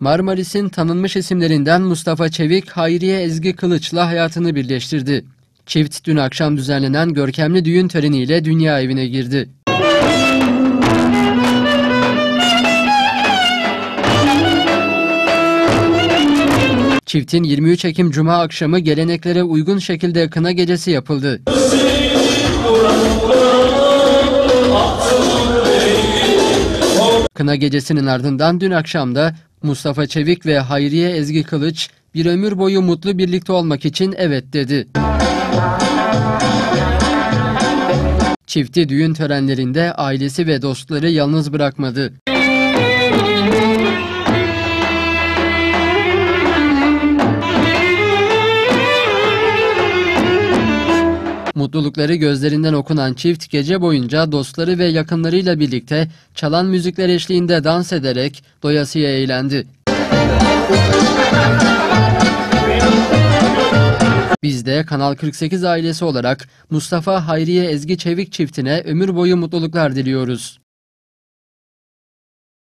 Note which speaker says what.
Speaker 1: Marmaris'in tanınmış isimlerinden Mustafa Çevik, Hayriye Ezgi Kılıç'la hayatını birleştirdi. Çift dün akşam düzenlenen görkemli düğün töreniyle dünya evine girdi. Çiftin 23 Ekim Cuma akşamı geleneklere uygun şekilde kına gecesi yapıldı. Kına gecesinin ardından dün akşamda Mustafa Çevik ve Hayriye Ezgi Kılıç bir ömür boyu mutlu birlikte olmak için evet dedi. Çifti düğün törenlerinde ailesi ve dostları yalnız bırakmadı. Mutlulukları gözlerinden okunan çift gece boyunca dostları ve yakınlarıyla birlikte çalan müzikler eşliğinde dans ederek doyasıya eğlendi. Biz de Kanal 48 ailesi olarak Mustafa Hayriye Ezgi Çevik çiftine ömür boyu mutluluklar diliyoruz.